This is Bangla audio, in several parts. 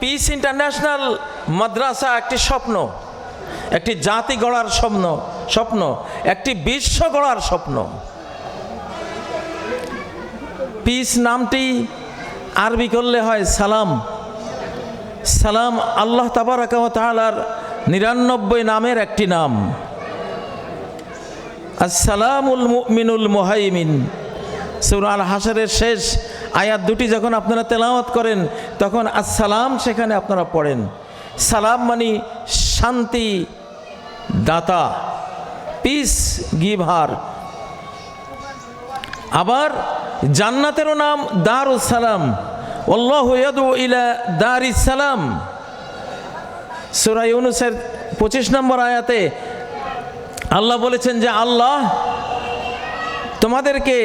পিস ইন্টারন্যাশনাল মাদ্রাসা একটি স্বপ্ন, একটি জাতি গড়ার স্বপ্ন স্বপ্ন, একটি বিশ্ব গড়ার স্বপ্ন। পিস নামটি আরবি করলে হয় সালাম। সালাম আল্লাহ তাবারাকার নিরানব্বই নামের একটি নাম। আসসালামুল মুমিনুল মোহাইমিন। সুরাল হাসারের শেষ আয়াত দুটি যখন আপনারা তেলাওয়াত করেন, তখন আসসালাম সেখানে আপনারা পড়েন। সালাম মানে শান্তি দাতা পিস গিভার আবার জান্নাতেরও নাম দারুস সালাম। আল্লাহ ইলা দারিস সালাম। সুরাই ইউনুসের পঁচিশ নম্বর আয়াতে আল্লাহ বলেছেন যে, আল্লাহ তোমাদেরকে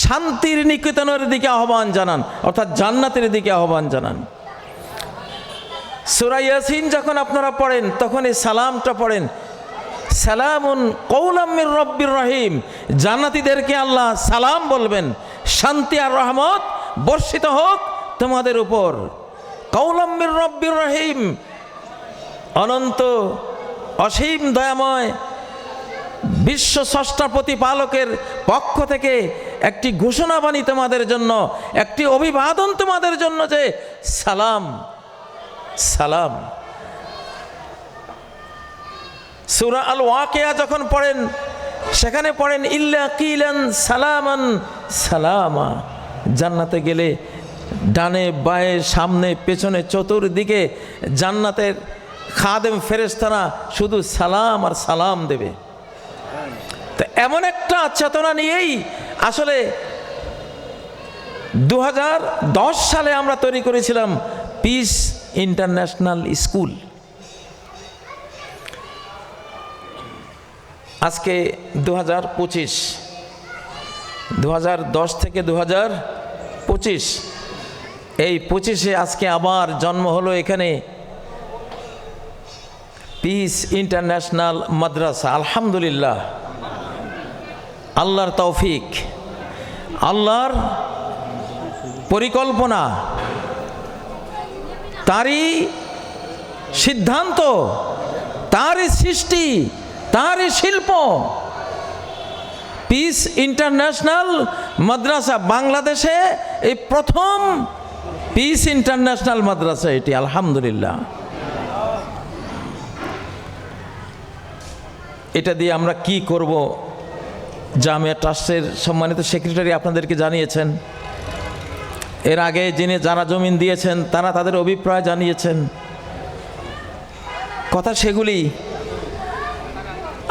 শান্তির নিকেতনের দিকে আহ্বান জানান, অর্থাৎ জান্নাতের দিকে আহ্বান জানান। সুরাই ইয়াসিন যখন আপনারা পড়েন, তখন এই সালামটা পড়েন। সালামুন কৌলাম্মির রব্বির রহিম। জান্নাতীদেরকে আল্লাহ সালাম বলবেন, শান্তি আর রহমত বর্ষিত হোক তোমাদের উপর। কৌলাম্মির রব্বির রহিম, অনন্ত অসীম দয়াময় বিশ্ব স্রষ্টা প্রতিপালকের পক্ষ থেকে একটি ঘোষণাবাণী তোমাদের জন্য, একটি অভিবাদন তোমাদের জন্য যে সালাম সালাম। সুরা আল ওয়াকেয়া যখন পড়েন, সেখানে পড়েন, ইল্লা কিলান সালামান সালামা। জান্নাতে গেলে ডানে বায়ে সামনে পেছনে চতুর্দিকে জান্নাতের খাদেম ফেরেস্তারা শুধু সালাম আর সালাম দেবে। তো এমন একটা চেতনা নিয়েই আসলে দু হাজার দশ সালে আমরা তৈরি করেছিলাম পিস ইন্টারন্যাশনাল স্কুল। আজকে দু হাজার পঁচিশ দু থেকে দু পঁচিশ, এই পঁচিশে আজকে আবার জন্ম হলো এখানে পিস ইন্টারন্যাশনাল মাদ্রাসা, আলহামদুলিল্লাহ। আল্লাহর তৌফিক, আল্লাহর পরিকল্পনা, তারই সিদ্ধান্ত, তারই সৃষ্টি, তারই শিল্প। পিস ইন্টারন্যাশনাল মাদ্রাসা বাংলাদেশে এই প্রথম পিস ইন্টারন্যাশনাল মাদ্রাসা এটি, আলহামদুলিল্লাহ। এটা দিয়ে আমরা কি করব? জামিয়া ট্রাস্টের সম্মানিত সেক্রেটারি আপনাদেরকে জানিয়েছেন। এর আগে যিনি যারা জমিন দিয়েছেন, তারা তাদের অভিপ্রায় জানিয়েছেন। কথা সেগুলি,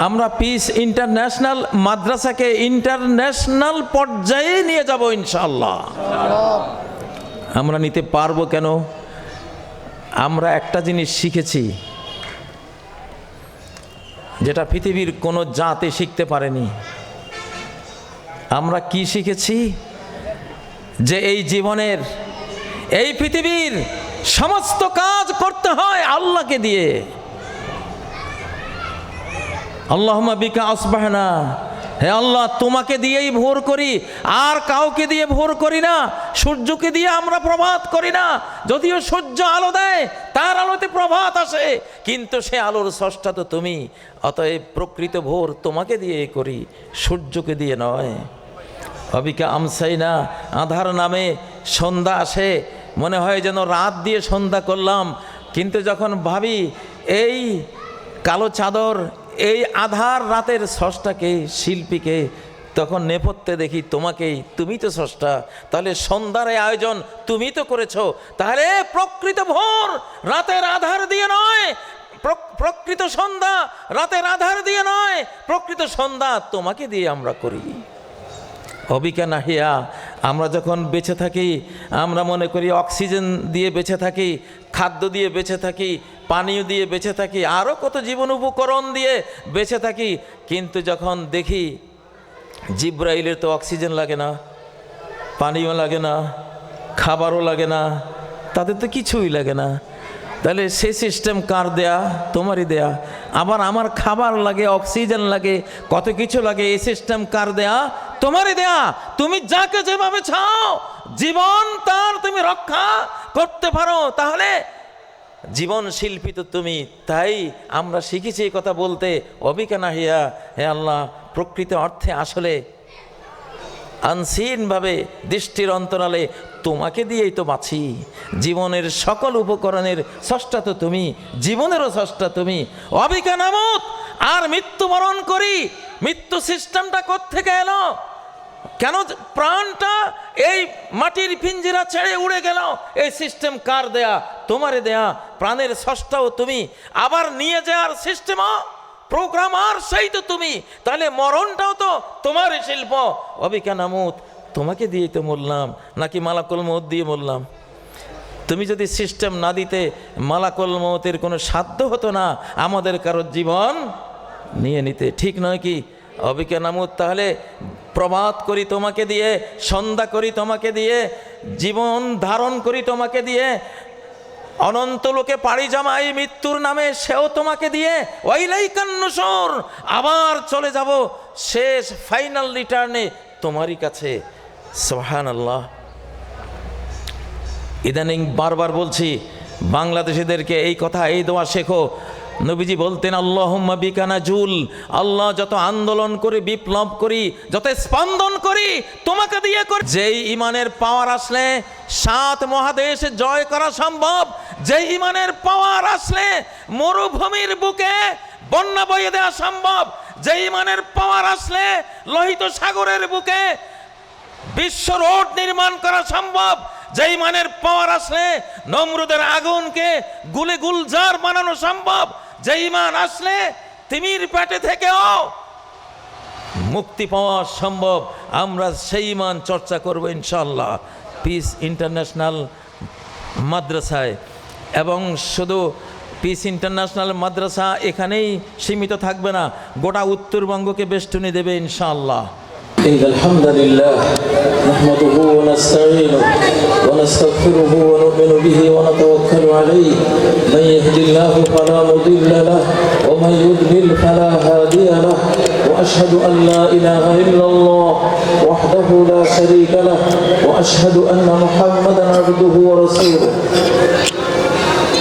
আমরা পিস ইন্টারন্যাশনাল মাদ্রাসাকে ইন্টারন্যাশনাল পর্যায়ে নিয়ে যাব ইনশাল্লাহ আমরা নিতে পারব কেন? আমরা একটা জিনিস শিখেছি, যেটা পৃথিবীর কোনো জাতে শিখতে পারেনি। আমরা কি শিখেছি? যে এই জীবনের, এই পৃথিবীর সমস্ত কাজ করতে হয় আল্লাহকে দিয়ে। আল্লাহ বিকা আসবাহনা। হে আল্লাহ, তোমাকে দিয়েই ভোর করি, আর কাউকে দিয়ে ভোর করি না, সূর্যকে দিয়ে আমরা প্রভাত করি না। যদিও সূর্য আলো দেয়, তার আলোতে প্রভাত আসে, কিন্তু সে আলোর স্রষ্টা তো তুমি। অতএব প্রকৃত ভোর তোমাকে দিয়ে করি, সূর্যকে দিয়ে নয়। অবিকা আমসাই না আধার নামে সন্ধ্যা আসে। মনে হয় যেন রাত দিয়ে সন্ধ্যা করলাম। কিন্তু যখন ভাবি, এই কালো চাদর, এই আধার রাতের স্রষ্টাকে শিল্পীকে, তখন নেপথ্যে দেখি তোমাকেই তুমি তো স্রষ্টা তাহলে সন্ধ্যার আয়োজন তুমি তো করেছ। তাহলে প্রকৃত ভোর রাতের আধার দিয়ে নয়। প্র- প্রকৃত সন্ধ্যা রাতের আধার দিয়ে নয়। প্রকৃত সন্ধ্যা তোমাকে দিয়ে আমরা করি। অবিকা নাহিয়া আমরা যখন বেঁচে থাকি, আমরা মনে করি অক্সিজেন দিয়ে বেঁচে থাকি, খাদ্য দিয়ে বেঁচে থাকি, পানীয় দিয়ে বেঁচে থাকি আরও কত জীবন উপকরণ দিয়ে বেঁচে থাকি। কিন্তু যখন দেখি জিব্রাইলের তো অক্সিজেন লাগে না, পানীয় লাগে না, খাবারও লাগে না, তাদের তো কিছুই লাগে না। তাহলে সে সিস্টেম কার দেয়া? তোমারই দেয়া। আবার আমার খাবার লাগে, অক্সিজেন লাগে, কত কিছু লাগে, এই সিস্টেম কার দেয়া? তোমারই দেয়া, তুমি যাকে যেভাবে চাও, জীবন তার তুমি রক্ষা করতে পারো। তাহলে জীবন শিল্পী তো তুমি, তাই আমরা শিখেছি এই কথা বলতে অবিকানা হিয়া হে আল্লাহ, প্রকৃত অর্থে আসলে আনসিনভাবে দৃষ্টির অন্তরালে তোমাকে দিয়েই তো বাঁচি। জীবনের সকল উপকরণের স্রষ্টা তো তুমি, জীবনেরও স্রষ্টা তুমি। অবিকানামত আর মৃত্যুবরণ করি, মৃত্যু সিস্টেমটা কোত্থেকে এলো? কেন প্রাণটা এই মাটির পিঞ্জিরা ছেড়ে উড়ে গেল? এই সিস্টেম কার দেয়া? তোমারে দেয়া। প্রাণের স্রষ্টাও তুমি। আবার নিয়ে যাওয়ার সিস্টেমও প্রোগ্রামার সেই তো তুমি। তাহলে মরণটাও তো তোমার শিল্প। অবিকানামুত তোমাকে দিয়ে তো মরলাম, নাকি মালাকুল মত দিয়ে মরলাম? তুমি যদি সিস্টেম না দিতে, মালাকুল মতের কোনো সাধ্য হতো না আমাদের কারোর জীবন নিয়ে নিতে। ঠিক নয় কি? অবিকানামুত তাহলে প্রভাত করি তোমাকে দিয়ে, সন্ধ্যা করি তোমাকে দিয়ে, জীবন ধারণ করি তোমাকে দিয়ে, অনন্ত লোকে পাড়ি জামাই, মৃত্যুর নামে সেও তোমাকে দিয়ে ওইলাই কান্নসর আবার চলে যাব শেষ ফাইনাল রিটার্নে তোমারই কাছে। সোহান আল্লাহ ইদানিং বারবার বলছি, বাংলাদেশিদেরকে এই কথা, এই দোয়া শেখো। নবীজি বলতেন আল্লাহ বিকানা জুল আল্লাহ যত আন্দোলন করি, বিপ্লব করি, যত স্পন্দন করি, তোমাকে দিয়ে করি যেই ইমানের পাওয়ার আসলে সাত মহাদেশ জয় করা সম্ভব, যেই ইমানের পাওয়ার আসলে মরুভূমির বুকে বন্যা বইয়ে দেওয়া সম্ভব, যেই ইমানের পাওয়ার আসলে লোহিত সাগরের বুকে বিশ্ব রোড নির্মাণ করা সম্ভব, যেই মানের পাওয়ার আসলে নমরুদের আগুনকে গুলে গুলজার বানানো সম্ভব যেই মান আসলে তিমির পেটে থেকেও মুক্তি পাওয়া সম্ভব। আমরা সেই মান চর্চা করব ইনশাল্লাহ পিস ইন্টারন্যাশনাল মাদ্রাসায়। এবং শুধু পিস ইন্টারন্যাশনাল মাদ্রাসা এখানেই সীমিত থাকবে না, গোটা উত্তরবঙ্গকে বেষ্টনী দেবে ইনশাল্লাহ إن الحمد لله نحمده ونستعينه ونستغفره ونؤمن به ونتوكل عليه. من يهد الله فلا مضل له ومن يضلل فلا هادي له وأشهد أن لا إله إلا الله وحده لا شريك له وأشهد أن محمدا عبده ورسوله.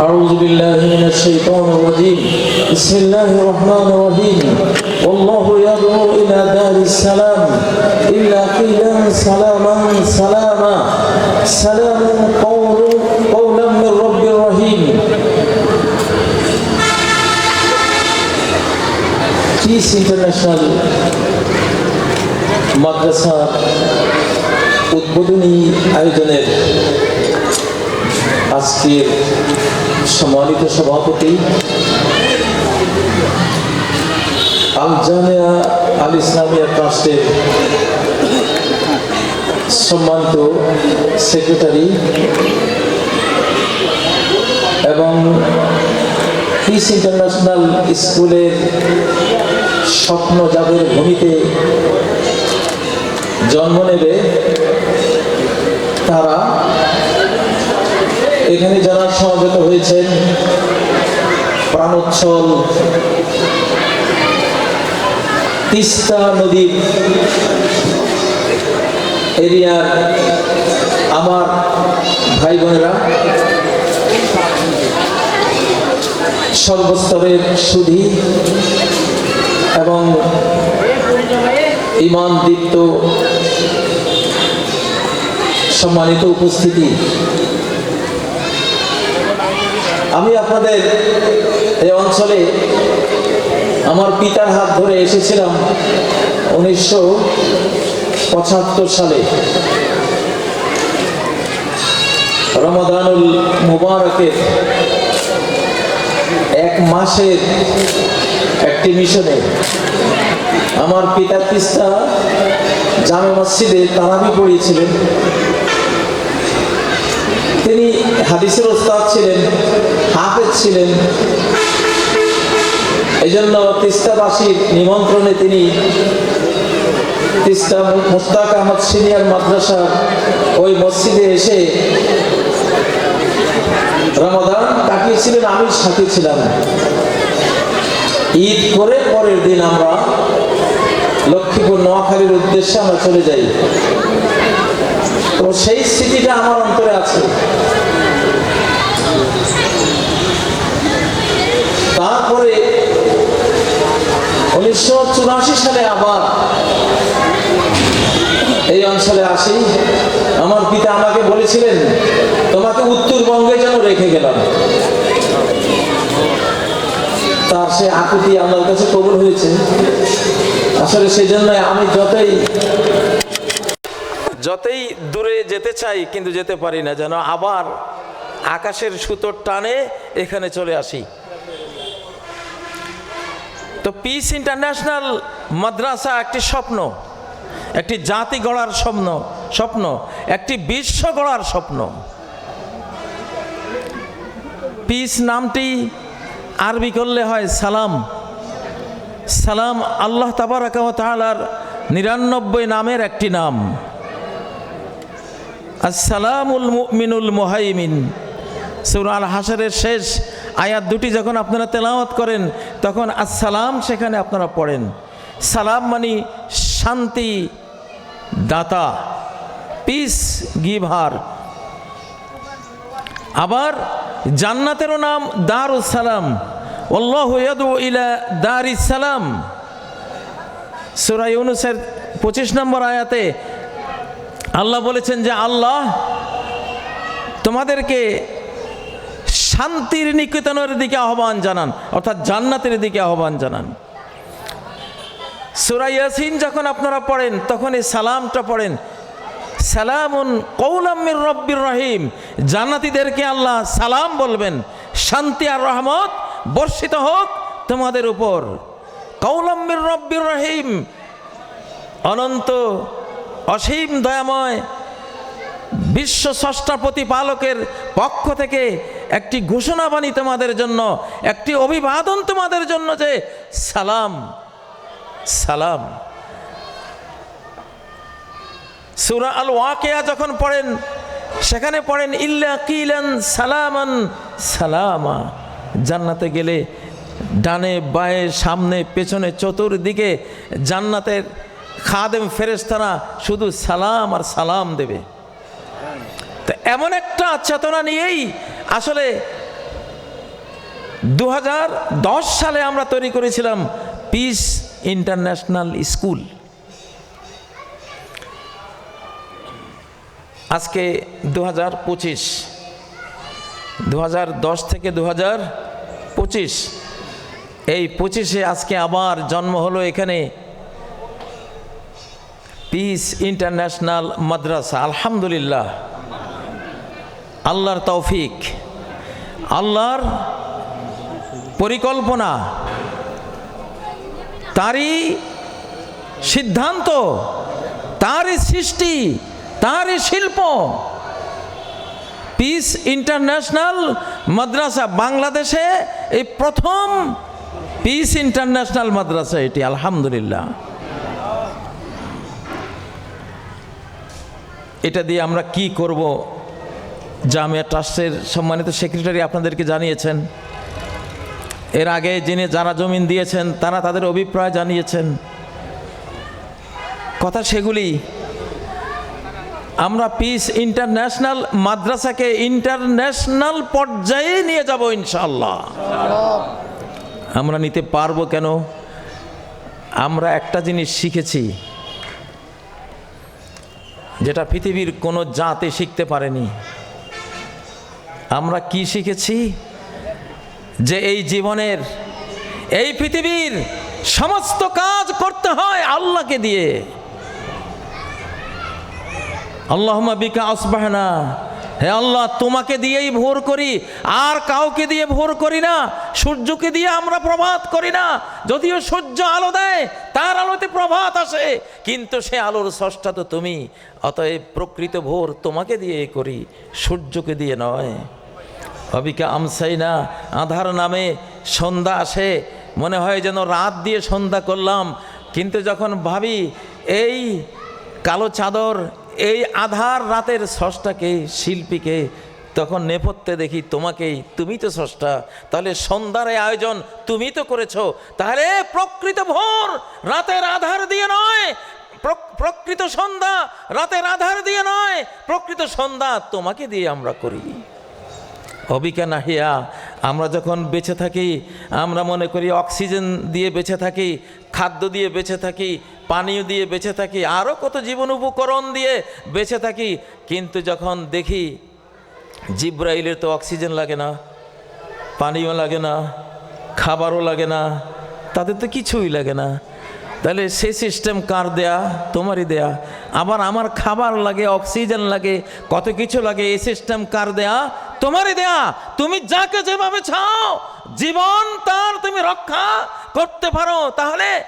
أعوذ بالله من الشيطان الرجيم بسم الله الرحمن الرحيم والله يدعو إلى دار السلام إلا قيلا سلاما سلاما سلام قول قولا من رب رحيم পিস ইন্টারন্যাশনাল মাদ্রাসা উদ্বোধনী আয়োজনের আজকের সম্মানিত সভাপতি আল জামিয়া আল ইসলামিয়া ট্রাস্টের সম্মানিত সেক্রেটারি এবং পিস ইন্টারন্যাশনাল স্কুলের স্বপ্ন যাদের ভূমিতে জন্ম নেবে তারা এখানে যারা সমবেত হয়েছেন, প্রাণোচ্ছল তিস্তা নদীর এরিয়ার আমার ভাই বোনেরা সর্বস্তরের সুধী এবং ইমান দীপ্ত সম্মানিত উপস্থিতি আমি আপনাদের এই অঞ্চলে আমার পিতার হাত ধরে এসেছিলাম উনিশশো পঁচাত্তর সালে। রমাদানুল মুবারকের এক মাসের একটি মিশনে আমার পিতা তিস্তা জামে মসজিদে তারাবি পড়িয়েছিলেন। তিনি হাদিসের ওস্তাদ ছিলেন, হাফেজ ছিলেন। এই জন্য তিস্তাবাসীর নিমন্ত্রণে তিনি তিস্তা মুস্তাক আহমদ সিনিয়র মাদ্রাসা ওই মসজিদে এসে রমাদান কাটিয়েছিলেন, আমি সাথে ছিলাম। ঈদ করে পরের দিন আমরা লক্ষ্মীপুর নোয়াখালীর উদ্দেশ্যে আমরা চলে যাই। তো সেই স্মৃতিটা আমার অন্তরে আছে। তারপরে উনিশশো চুরাশি সালে আবার এই অঞ্চলে আসি। আমার পিতা আমাকে বলেছিলেন, তোমাকে উত্তরবঙ্গে যেন রেখে গেলাম। তার সে আকুতি আমার কাছে কবুল হয়েছে। আসলে সেই জন্য আমি যতই যতই দূরে যেতে চাই, কিন্তু যেতে পারি না, যেন আবার আকাশের সুতোর টানে এখানে চলে আসি। তো পিস ইন্টারন্যাশনাল মাদ্রাসা একটি স্বপ্ন, একটি জাতি গড়ার স্বপ্ন স্বপ্ন, একটি বিশ্ব গড়ার স্বপ্ন। পিস নামটি আরবি করলে হয় সালাম। সালাম আল্লাহ তাবারাকাহ তাআলার নিরানব্বই নামের একটি নাম। আসসালামুল মুমিনুল মোহাইমিন। সূরা আল হাসরের শেষ আয়াত দুটি যখন আপনারা তেলাওয়াত করেন, তখন আসসালাম সেখানে আপনারা পড়েন। সালাম মানে শান্তি দাতা পিস গিভার আবার জান্নাতেরও নাম দারুস সালাম। ইলা দারিস সালাম। সূরা ইউনুসের পঁচিশ নম্বর আয়াতে আল্লাহ বলেছেন যে, আল্লাহ, তোমাদেরকে শান্তির নিকেতনের দিকে আহ্বান জানান, অর্থাৎ জান্নাতের দিকে আহ্বান জানান। সুরা ইয়াসিন যখন আপনারা পড়েন, তখন এই সালামটা পড়েন। সালামুন কৌলাম্মির রব্বির রহিম। জান্নাতীদেরকে আল্লাহ সালাম বলবেন, শান্তি আর রহমত বর্ষিত হোক তোমাদের উপর। কৌলাম্মির রব্বির রহিম। অনন্ত অসীম দয়াময় বিশ্ব স্রষ্টা প্রতিপালকের পক্ষ থেকে একটি ঘোষণাবাণী তোমাদের জন্য, একটি অভিবাদন তোমাদের জন্য যে সালাম সালাম। সুরা আল ওয়াকেয়া যখন পড়েন, সেখানে পড়েন, ইল্লা কিলান সালামান সালামা। জান্নাতে গেলে ডানে বায়ে, সামনে পেছনে চতুর্দিকে জান্নাতের খাদেম ফেরেস্তারা শুধু সালাম আর সালাম দেবে। তো এমন একটা চেতনা নিয়েই আসলে দু হাজার দশ সালে আমরা তৈরি করেছিলাম পিস ইন্টারন্যাশনাল স্কুল আজকে দু হাজার পঁচিশ দু থেকে দু হাজার পঁচিশ। এই পঁচিশে আজকে আবার জন্ম হলো এখানে পিস ইন্টারন্যাশনাল মাদ্রাসা আলহামদুলিল্লাহ আল্লাহর তৌফিক। আল্লাহর পরিকল্পনা। তারই সিদ্ধান্ত, তারই সৃষ্টি, তারই শিল্প। পিস ইন্টারন্যাশনাল মাদ্রাসা বাংলাদেশে এই প্রথম পিস ইন্টারন্যাশনাল মাদ্রাসা এটি। আলহামদুলিল্লাহ। এটা দিয়ে আমরা কি করব? জামিয়া ট্রাস্টের সম্মানিত সেক্রেটারি আপনাদেরকে জানিয়েছেন। এর আগে যিনি যারা জমিন দিয়েছেন, তারা তাদের অভিপ্রায় জানিয়েছেন। কথা সেগুলি, আমরা পিস ইন্টারন্যাশনাল মাদ্রাসাকে ইন্টারন্যাশনাল পর্যায়ে নিয়ে যাব ইনশাল্লাহ আমরা নিতে পারব কেন? আমরা একটা জিনিস শিখেছি। যেটা পৃথিবীর কোনো জাতে শিখতে পারেনি। আমরা কি শিখেছি? যে এই জীবনের, এই পৃথিবীর সমস্ত কাজ করতে হয় আল্লাহকে দিয়ে। আল্লাহ বিকা আসবাহনা। হে আল্লাহ, তোমাকে দিয়েই ভোর করি, আর কাউকে দিয়ে ভোর করি না, সূর্যকে দিয়ে আমরা প্রভাত করি না। যদিও সূর্য আলো দেয়, তার আলোতে প্রভাত আসে, কিন্তু সে আলোর স্রষ্টা তো তুমি। অতএব প্রকৃত ভোর তোমাকে দিয়ে করি, সূর্যকে দিয়ে নয়। অবিকা আমসাই না আধার নামে সন্ধ্যা আসে, মনে হয় যেন রাত দিয়ে সন্ধ্যা করলাম, কিন্তু যখন ভাবি, এই কালো চাদর এই আধার রাতের সষ্টাকে শিল্পীকে তখন নেপথ্যে দেখি তোমাকেই, তুমি তো স্রষ্টা, তাহলে সন্ধ্যার আয়োজন তুমি তো করেছ, তাহলে প্রকৃত ভোর রাতের আধার দিয়ে নয় প্র- প্রকৃত সন্ধ্যা রাতের আধার দিয়ে নয়, প্রকৃত সন্ধ্যা তোমাকে দিয়ে আমরা করি। অবিকা নাহিয়া আমরা যখন বেঁচে থাকি, আমরা মনে করি অক্সিজেন দিয়ে বেঁচে থাকি, খাদ্য দিয়ে বেঁচে থাকি, পানীয় দিয়ে বেঁচে থাকি আরও কত জীবন উপকরণ দিয়ে বেঁচে থাকি। কিন্তু যখন দেখি জিব্রাইলের তো অক্সিজেন লাগে না পানিও লাগে না, খাবারও লাগে না, তাদের তো কিছুই লাগে না। তাহলে সে সিস্টেম কার দেয়া? তোমারই দেয়া। আবার আমার খাবার লাগে অক্সিজেন লাগে, কত কিছু লাগে, এই সিস্টেম কার দেয়া? তোমারই দেয়া। তুমি যাকে যেভাবে চাও, জীবন তার তুমি রক্ষা করতে পারো। তাহলে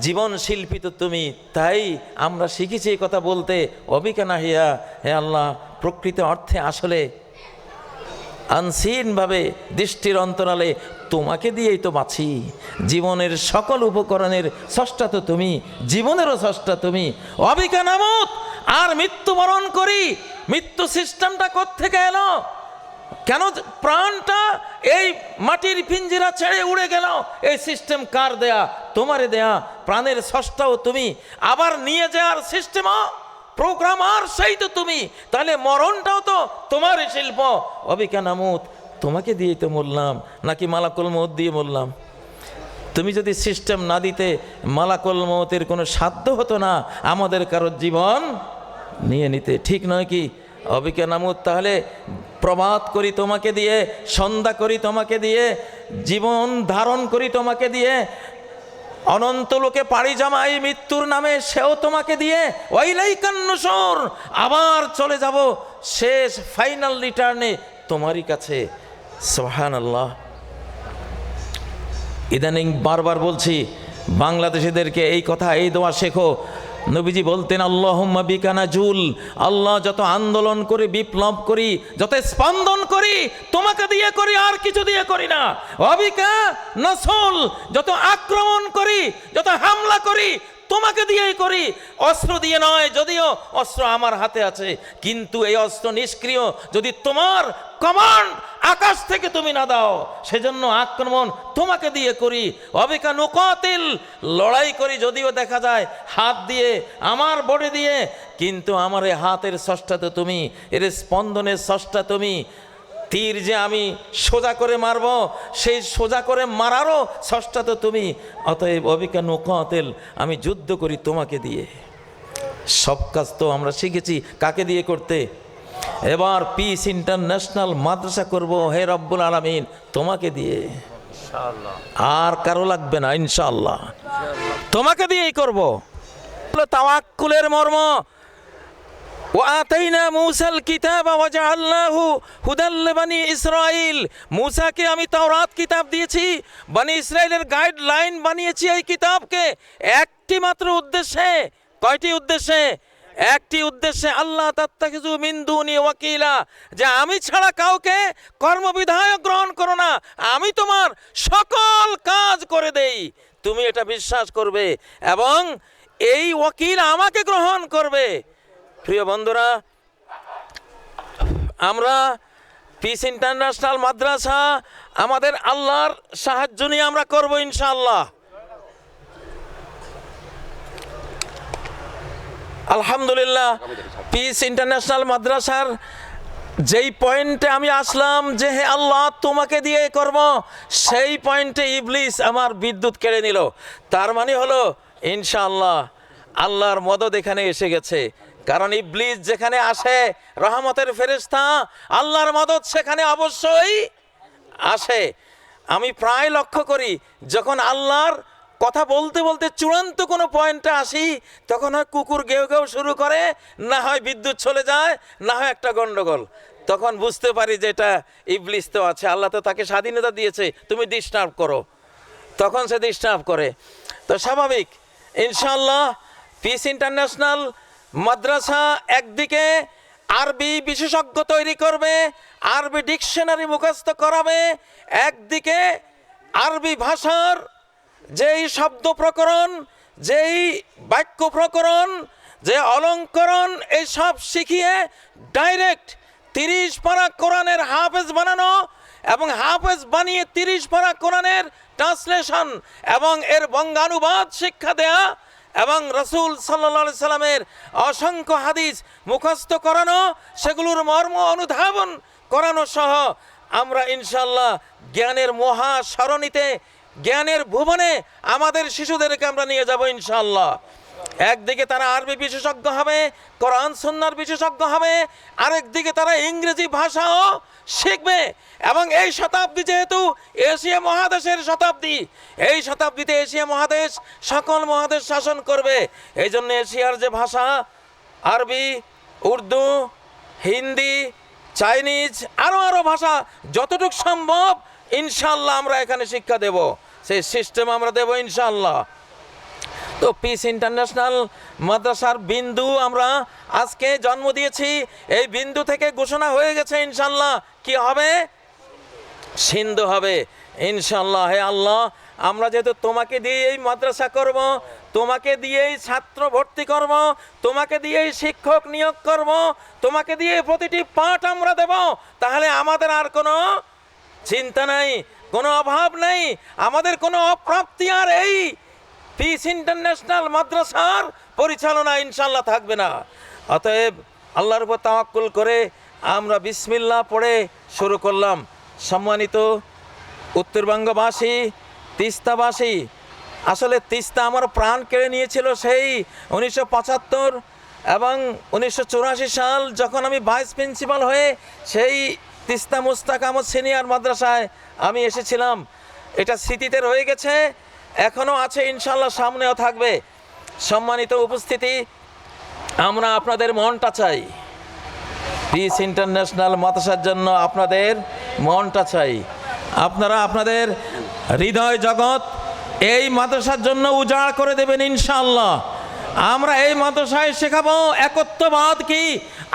জীবন শিল্পী তো তুমি। তাই আমরা শিখেছি এই কথা বলতে, অবিকা হিয়া হে আল্লাহ, প্রকৃত অর্থে আসলে আনসিনভাবে দৃষ্টির অন্তরালে তোমাকে দিয়েই তো বাঁচি। জীবনের সকল উপকরণের ষষ্ঠা তো তুমি, জীবনেরও ষষ্ঠা তুমি। অবিকা নামত আর মৃত্যুবরণ করি। মৃত্যু সিস্টেমটা কোত্থেকে এলো? কেন প্রাণটা এই মাটির পিঞ্জিরা ছেড়ে উড়ে গেল? এই সিস্টেম কার দেয়া? তোমারে দেয়া। প্রাণের ষষ্ঠাও তুমি। আবার নিয়ে যাওয়ার সিস্টেমও প্রোগ্রামার সেই তো তুমি। তাহলে মরণটাও তো তোমারই শিল্প। অবিকা নামুত তোমাকে দিয়েই তো মরলাম, নাকি মালাকুল মত দিয়ে মরলাম? তুমি যদি সিস্টেম না দিতে, মালাকুল মতের কোনো সাধ্য হতো না আমাদের কারোর জীবন নিয়ে নিতে। ঠিক নয় কি? অবিকা নামুত তাহলে প্রভাত করি তোমাকে দিয়ে, সন্ধ্যা করি তোমাকে দিয়ে, জীবন ধারণ করি তোমাকে দিয়ে, অনন্ত লোকে পাড়ি জামাই মৃত্যুর নামে সেও তোমাকে দিয়ে ওইলাই কান্নসর আবার চলে যাব। শেষ ফাইনাল রিটার্নে তোমারই কাছে। সোহান আল্লাহ ইদানিং বারবার বলছি, বাংলাদেশিদেরকে এই কথা, এই দোয়া শেখো। নবীজি বলতেন আল্লাহ বিকানা জুল। আল্লাহ যত আন্দোলন করি, বিপ্লব করি, যত স্পন্দন করি, তোমাকে দিয়ে করি, আর কিছু দিয়ে করি না। অবিকা নসল যত আক্রমণ করি, যত হামলা করি তোমাকে দিয়েই করি। অস্ত্র দিয়ে নয়, যদিও অস্ত্র আমার হাতে আছে, কিন্তু এই অস্ত্র নিষ্ক্রিয় যদি তোমার কমান্ড আকাশ থেকে তুমি না দাও, সেজন্য আক্রমণ তোমাকে দিয়ে করি। অবিকা নুকাতিল, লড়াই করি যদিও দেখা যায় হাত দিয়ে, আমার বডি দিয়ে, কিন্তু আমার এই হাতের ষষ্ঠা তো তুমি, এর স্পন্দনের ষষ্ঠা তুমি তীর যে আমি সোজা করে মারবো, সেই সোজা করে মারারও ষষ্ঠা তো তুমি। অতএব অবিকা নৌকাতেল আমি যুদ্ধ করি তোমাকে দিয়ে। সব কাজ তো আমরা শিখেছি কাকে দিয়ে করতে? এবার পিস ইন্টারন্যাশনাল মাদ্রাসা করব, হে রব্বুল আলমিন, তোমাকে দিয়ে। আর কারও লাগবে না ইনশাল্লাহ তোমাকে দিয়েই করব। তাওয়াক্কুলের মর্ম ওয়াতাইনা মুসাল কিতাব ওয়াজআলনাহু হুদাল লিবানি ইসরাইল মুসাকে আমি তাওরাত কিতাব দিয়েছি, বনি ইসরাইলের গাইডলাইন বানিয়েছি এই কিতাবকে। একটি মাত্র উদ্দেশ্যে, কয়টি উদ্দেশ্যে? একটি উদ্দেশ্যে আল্লাহ তাত্তাখিজু মিন দুনি ওয়াকিলা, যে আমি ছাড়া কাউকে কর্মবিধায়ক গ্রহণ করো না, আমি তোমার সকল কাজ করে দেই। তুমি এটা বিশ্বাস করবে এবং এই ওয়াকিল আমাকে গ্রহণ করবে। প্রিয় বন্ধুরা, আমরা পিস ইন্টারন্যাশনাল মাদ্রাসা আমাদের আল্লাহর সাহায্য নিয়ে আমরা করব ইনশাআল্লাহ। আলহামদুলিল্লাহ পিস ইন্টারন্যাশনাল মাদ্রাসার যেই পয়েন্টে আমি আসলাম যে হে আল্লাহ তোমাকে দিয়ে করব, সেই পয়েন্টে ইবলিস আমার বিদ্যুৎ কেড়ে নিল। তার মানে হলো, ইনশাআল্লাহ, আল্লাহর মদত এখানে এসে গেছে। কারণ ইবলিস যেখানে আসে, রহমতের ফেরেশতা, আল্লাহর মদত সেখানে অবশ্যই আসে। আমি প্রায় লক্ষ্য করি, যখন আল্লাহর কথা বলতে বলতে চূড়ান্ত কোনো পয়েন্টে আসি, তখন হয় কুকুর গেউ গেউ শুরু করে, না হয় বিদ্যুৎ চলে যায়, না হয় একটা গন্ডগোল। তখন বুঝতে পারি যে এটা ইবলিস তো আছে, আল্লাহ তো তাকে স্বাধীনতা দিয়েছে, তুমি ডিস্টার্ব করো। তখন সে ডিস্টার্ব করে। তো স্বাভাবিক ইনশাল্লাহ পিস ইন্টারন্যাশনাল মাদ্রাসা একদিকে আরবি বিশেষজ্ঞ তৈরি করবে, আরবি ডিকশনারি মুখস্থ করাবে, একদিকে আরবি ভাষার যেই শব্দ প্রকরণ, যেই বাক্য প্রকরণ, যে অলঙ্করণ এইসব শিখিয়ে ডাইরেক্ট তিরিশ পারা কোরআনের হাফেজ বানানো এবং হাফেজ বানিয়ে তিরিশ পারা কোরআনের ট্রান্সলেশন এবং এর বঙ্গানুবাদ শিক্ষা দেয়া এবং রসুল সাল্লা সাল্লামের অসংখ্য হাদিস মুখস্থ করানো, সেগুলোর মর্ম অনুধাবন করানো সহ আমরা ইনশাল্লাহ জ্ঞানের মহা সরণিতে জ্ঞানের ভুবনে আমাদের শিশুদেরকে আমরা নিয়ে যাব ইনশাল্লাহ একদিকে তারা আরবি বিশেষজ্ঞ হবে, কোরআন সন্ন্যার বিশেষজ্ঞ হবে, আরেকদিকে তারা ইংরেজি ভাষাও শিখবে। এবং এই শতাব্দী যেহেতু এশিয়া মহাদেশের শতাব্দী, এই শতাব্দীতে এশিয়া মহাদেশ সকল মহাদেশ শাসন করবে। এই জন্য এশিয়ার যে ভাষা, আরবি, উর্দু, হিন্দি, চাইনিজ আরও আরও ভাষা, যতটুক সম্ভব ইনশাল্লাহ আমরা এখানে শিক্ষা দেব। সেই সিস্টেম আমরা দেব ইনশাল্লাহ তো পিস ইন্টারন্যাশনাল মাদ্রাসার বিন্দু আমরা আজকে জন্ম দিয়েছি। এই বিন্দু থেকে ঘোষণা হয়ে গেছে ইনশাল্লাহ কি হবে? সিন্ধু হবে। ইনশাল্লাহ হে আল্লাহ, আমরা যেহেতু তোমাকে দিয়ে এই মাদ্রাসা করব, তোমাকে দিয়েই ছাত্র ভর্তি করব, তোমাকে দিয়েই শিক্ষক নিয়োগ করব, তোমাকে দিয়ে প্রতিটি পাঠ আমরা দেব, তাহলে আমাদের আর কোনো চিন্তা নাই, কোনো অভাব নেই, আমাদের কোনো অপ্রাপ্তি আর এই পিস ইন্টারন্যাশনাল মাদ্রাসার পরিচালনা ইনশাল্লাহ থাকবে না। অতএব আল্লাহর উপর তাওয়াক্কুল করে আমরা বিসমিল্লাহ পড়ে শুরু করলাম। সম্মানিত উত্তরবঙ্গবাসী, তিস্তাবাসী, আসলে তিস্তা আমার প্রাণ কেড়ে নিয়েছিল সেই উনিশশো পঁচাত্তর এবং উনিশশো চুরাশি সাল যখন আমি ভাইস প্রিন্সিপাল হয়ে সেই তিস্তা মুস্তাক আহমদ সিনিয়র মাদ্রাসায় আমি এসেছিলাম। এটা স্মৃতিতে রয়ে গেছে এখনও আছে ইনশাল্লাহ সামনেও থাকবে। সম্মানিত উপস্থিতি, আমরা আপনাদের মনটা চাই। পিস ইন্টারন্যাশনাল মাদ্রাসার জন্য আপনাদের মনটা চাই। আপনারা আপনাদের হৃদয় জগৎ এই মাদ্রাসার জন্য উজাড় করে দেবেন ইনশাল্লাহ আমরা এই মাদ্রাসায় শেখাবো একত্ববাদ কি?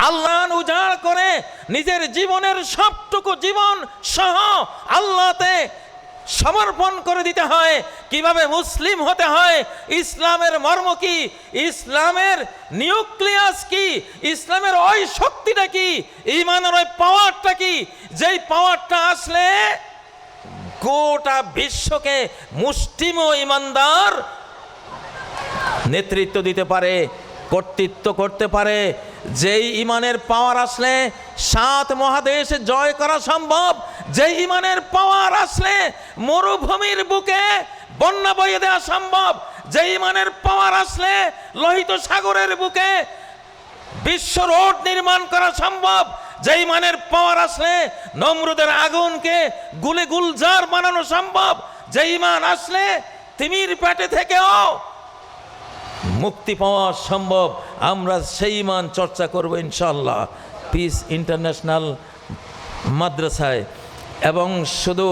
আল্লাহ উজাড় করে নিজের জীবনের সবটুকু জীবন সহ আল্লাহতে সমর্পণ করে দিতে হয়। কীভাবে মুসলিম হতে হয়? ইসলামের মর্ম কি? ইসলামের নিউক্লিয়াস কি? ইসলামের ওই শক্তিটা কি? ইমানের ওই পাওয়ারটা কি? যেই পাওয়ারটা আসলে গোটা বিশ্বকে মুষ্টিম ইমানদার নেতৃত্ব দিতে পারে, কর্তৃত্ব করতে পারে যেই ইমানের পাওয়ার আসলে সাত মহাদেশ জয় করা সম্ভব, যেই ইমানের পাওয়ার আসলে মরুভূমির বুকে বন্যা বইয়ে দেওয়া সম্ভব যে ইমানের পাওয়ার আসলে লোহিত সাগরের বুকে বিশ্ব রোড নির্মাণ করা সম্ভব, যেই মানের পাওয়ার আসলে নমরুদের আগুনকে গুলে গুলজার বানানো সম্ভব, যেই ইমান আসলে তিমির পেটে থেকেও মুক্তি পাওয়া সম্ভব। আমরা সেই মান চর্চা করব ইনশাল্লাহ পিস ইন্টারন্যাশনাল মাদ্রাসায়। এবং শুধু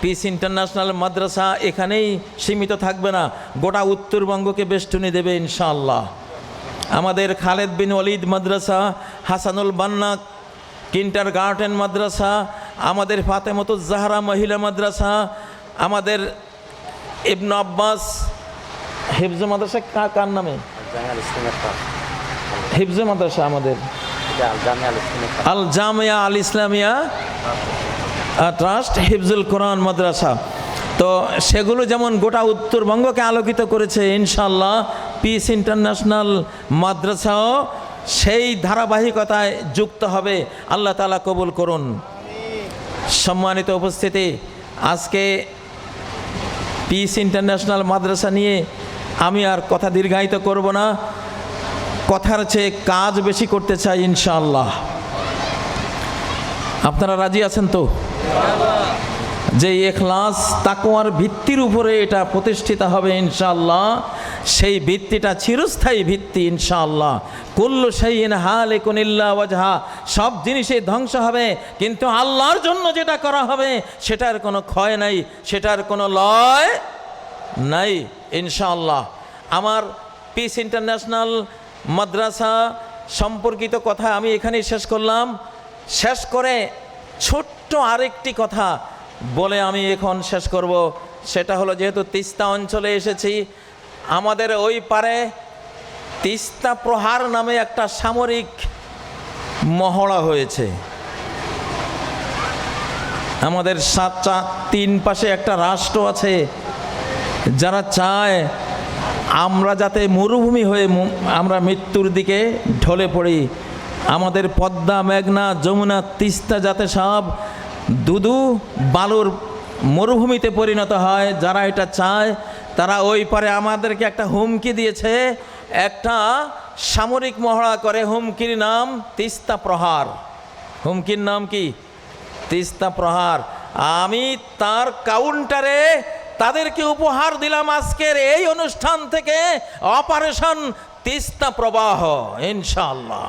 পিস ইন্টারন্যাশনাল মাদ্রাসা এখানেই সীমিত থাকবে না, গোটা উত্তরবঙ্গকে বেষ্টনী দেবে ইনশাল্লাহ আমাদের খালেদ বিন অলিদ মাদ্রাসা, হাসানুল বান্না কিন্টার গার্ডেন মাদ্রাসা, আমাদের ফাতেমতুজ জাহরা মহিলা মাদ্রাসা, আমাদের ইবন আব্বাস হিফজ মাদ্রাসা কা কার নামে? হিফজ মাদ্রাসা আমাদের। আল জামিয়া আল ইসলামিয়া ট্রাস্ট হিফজুল কোরআন মাদ্রাসা। তো সেগুলো যেমন গোটা উত্তরবঙ্গকে আলোকিত করেছে ইনশাল্লাহ পিস ইন্টারন্যাশনাল মাদ্রাসাও সেই ধারাবাহিকতায় যুক্ত হবে। আল্লাহ তালা কবুল করুন। সম্মানিত উপস্থিতি আজকে পিস ইন্টারন্যাশনাল মাদ্রাসা নিয়ে আমি আর কথা দীর্ঘায়িত করব না। কথার চেয়ে কাজ বেশি করতে চাই ইনশাআল্লাহ। আপনারা রাজি আছেন তো? যে এখলাস তাকোয়ার ভিত্তির উপরে এটা প্রতিষ্ঠিত হবে ইনশাআল্লাহ, সেই ভিত্তিটা চিরস্থায়ী ভিত্তি ইনশাআল্লাহ। কুল্লু সেই হালে কুনিল্লা ওয়াজহা, সব জিনিসে ধ্বংস হবে, কিন্তু আল্লাহর জন্য যেটা করা হবে, সেটার কোনো ক্ষয় নাই, সেটার কোনো লয় নাই, ইনশাআল্লাহ। আমার পিস ইন্টারন্যাশনাল মাদ্রাসা সম্পর্কিত কথা আমি এখানেই শেষ করলাম। শেষ করে ছোট্ট আরেকটি কথা বলে আমি এখন শেষ করব। সেটা হলো, যেহেতু তিস্তা অঞ্চলে এসেছি, আমাদের ওই পারে তিস্তা প্রহার নামে একটা সামরিক মহড়া হয়েছে। আমাদের সাত চা- তিন পাশে একটা রাষ্ট্র আছে যারা চায় আমরা যাতে মরুভূমি হয়ে আমরা মৃত্যুর দিকে ঢলে পড়ি, আমাদের পদ্মা, মেঘনা, যমুনা, তিস্তা যাতে সব দুদু বালুর মরুভূমিতে পরিণত হয়, যারা এটা চায়, তারা ওই পারে আমাদেরকে একটা হুমকি দিয়েছে, একটা সামরিক মহড়া করে হুমকির নাম তিস্তা প্রহার। হুমকির নাম কি? তিস্তা প্রহার। আমি তার কাউন্টারে তাদেরকে উপহার দিলাম আজকের এই অনুষ্ঠান থেকে। অপারেশন তিস্তা প্রবাহ ইনশাল্লাহ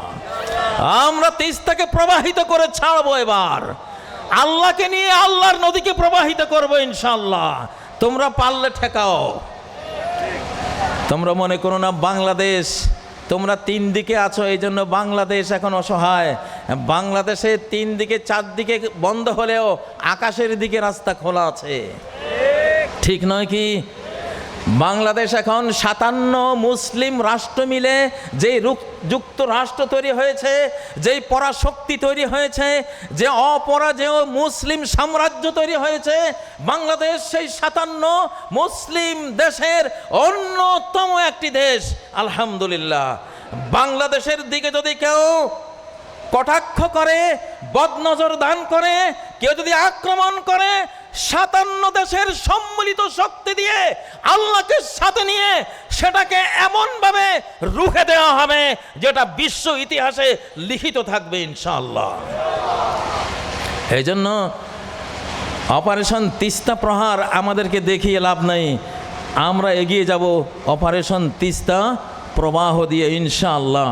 আমরা তিস্তাকে প্রবাহিত করে ছাড়বো এবার। আল্লাহকে নিয়ে আল্লাহর নদীকে প্রবাহিত করব ইনশাল্লাহ তোমরা পারলে ঠেকাও। তোমরা মনে করো না, বাংলাদেশ, তোমরা তিন দিকে আছো, এই জন্য বাংলাদেশ এখন অসহায়। বাংলাদেশে তিন দিকে চারদিকে বন্ধ হলেও আকাশের দিকে রাস্তা খোলা আছে। ঠিক নয় কি? বাংলাদেশ এখন সাতান্ন মুসলিম রাষ্ট্র মিলে যেই যুক্তরাষ্ট্র তৈরি হয়েছে, যেই পরাশক্তি তৈরি হয়েছে, যে অপরাজেয় মুসলিম সাম্রাজ্য তৈরি হয়েছে, বাংলাদেশ সেই সাতান্ন মুসলিম দেশের অন্যতম একটি দেশ। আলহামদুলিল্লাহ। বাংলাদেশের দিকে যদি কেউ কটাক্ষ করে, বদনজর দান করে, কেউ যদি আক্রমণ করে সাতান্ন দেশের সম্মিলিত শক্তি দিয়ে আল্লাহকে সাথে নিয়ে সেটাকে এমনভাবে রুখে দেওয়া হবে যেটা বিশ্ব ইতিহাসে লিখিত থাকবে, ইনশাআল্লাহ। এই জন্য অপারেশন তিস্তা প্রহার আমাদেরকে দেখিয়ে লাভ নেই। আমরা এগিয়ে যাব অপারেশন তিস্তা প্রবাহ দিয়ে, ইনশাআল্লাহ।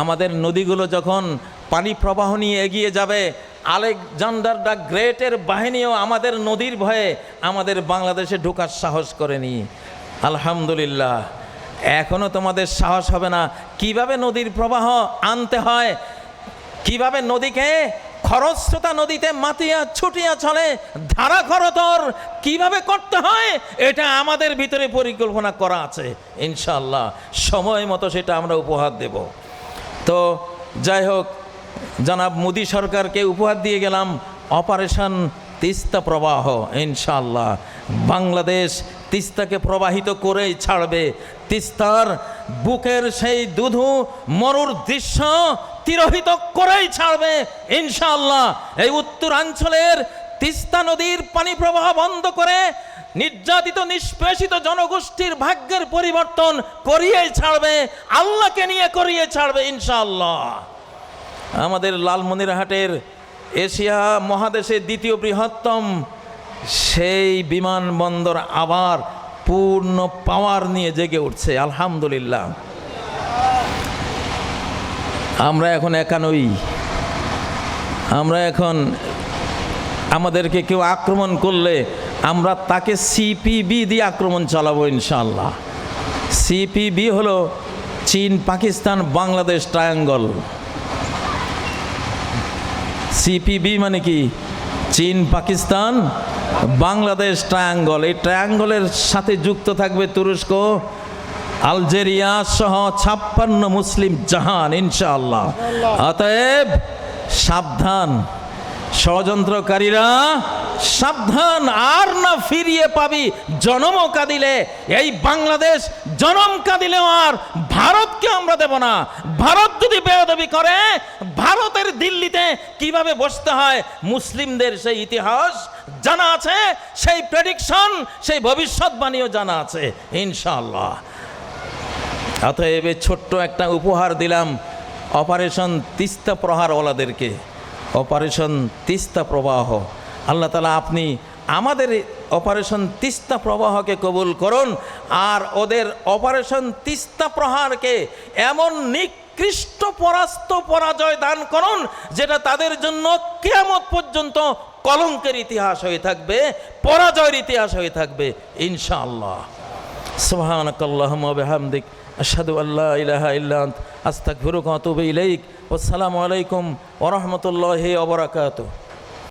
আমাদের নদীগুলো যখন পানি প্রবাহ নিয়ে এগিয়ে যাবে আলেকজান্ডার দ্য গ্রেটের বাহিনীও আমাদের নদীর ভয়ে আমাদের বাংলাদেশে ঢোকার সাহস করেনি। আলহামদুলিল্লাহ। এখনও তোমাদের সাহস হবে না। কীভাবে নদীর প্রবাহ আনতে হয়? কীভাবে নদীকে খরস্রোতা নদীতে মাতিয়া ছুটিয়া চলে? ধারা খরতর কীভাবে করতে হয়? এটা আমাদের ভিতরে পরিকল্পনা করা আছে। ইনশাল্লাহ সময় মতো সেটা আমরা উপহার দেব। তো যাই হোক জনাব মোদী সরকারকে উপহার দিয়ে গেলাম অপারেশন তিস্তা প্রবাহ ইনশাল্লাহ বাংলাদেশ তিস্তাকে প্রবাহিত করেই ছাড়বে। তিস্তার বুকের সেই দুধু মরুর দৃশ্য তিরোহিত করেই ছাড়বে ইনশাল্লাহ এই উত্তরাঞ্চলের তিস্তা নদীর পানি প্রবাহ বন্ধ করে নির্যাতিত, নিষ্পেষিত জনগোষ্ঠীর ভাগ্যের পরিবর্তন করিয়েই ছাড়বে, আল্লাহকে নিয়ে করিয়ে ছাড়বে, ইনশাআল্লাহ। আমাদের লালমনিরহাটের এশিয়া মহাদেশের দ্বিতীয় বৃহত্তম সেই বিমানবন্দর আবার পূর্ণ পাওয়ার নিয়ে জেগে উঠছে, আলহামদুলিল্লাহ। আমরা এখন একা নই আমরা এখন আমাদেরকে কেউ আক্রমণ করলে আমরা তাকে সিপিবি দিয়ে আক্রমণ চালাবো ইনশাল্লাহ সিপিবি হলো চীন, পাকিস্তান, বাংলাদেশ ট্রায়াঙ্গল সিপিবি মানে কি? চীন, পাকিস্তান, বাংলাদেশ, ট্রায়াঙ্গল। এই ট্রায়াঙ্গলের সাথে যুক্ত থাকবে তুরস্ক, আলজেরিয়া সহ ছাপ্পান্ন মুসলিম জাহান, ইনশাআল্লাহ। অতএব সাবধান। ষড়যন্ত্রকারীরা সাবধান, আর না ফিরিয়ে পাবি। জনম কাঁদিলে, এই বাংলাদেশ জনম কাঁদিলেও আর ভারতকে আমরা দেব না। ভারত যদি বেয়াদবি করে, ভারতের দিল্লিতে কীভাবে বসতে হয় মুসলিমদের সেই ইতিহাস জানা আছে, সেই প্রেডিকশন সেই ভবিষ্যৎবাণীও জানা আছে ইনশাল্লাহ অতএব ছোট্ট একটা উপহার দিলাম অপারেশন তিস্তা প্রহারওয়ালাদেরকে। অপারেশন তিস্তা প্রবাহ। আল্লাহ তালা আপনি আমাদের অপারেশন তিস্তা প্রবাহকে কবুল করুন, আর ওদের অপারেশন তিস্তা প্রহারকে এমন নিকৃষ্ট পরাস্ত পরাজয় দান করুন, যেটা তাদের জন্য কেমন পর্যন্ত কলঙ্কের ইতিহাস হয়ে থাকবে, পরাজয়ের ইতিহাস হয়ে থাকবে, ইনশাআল্লাহ। সুবাহানকাল্লাহমদিক আসাদু আল্লাহ ইলাহা আস্তাক ভুরুক ইলাইক আসসালামু আলাইকুম ওরহমতুল্লাহ অবরাকাত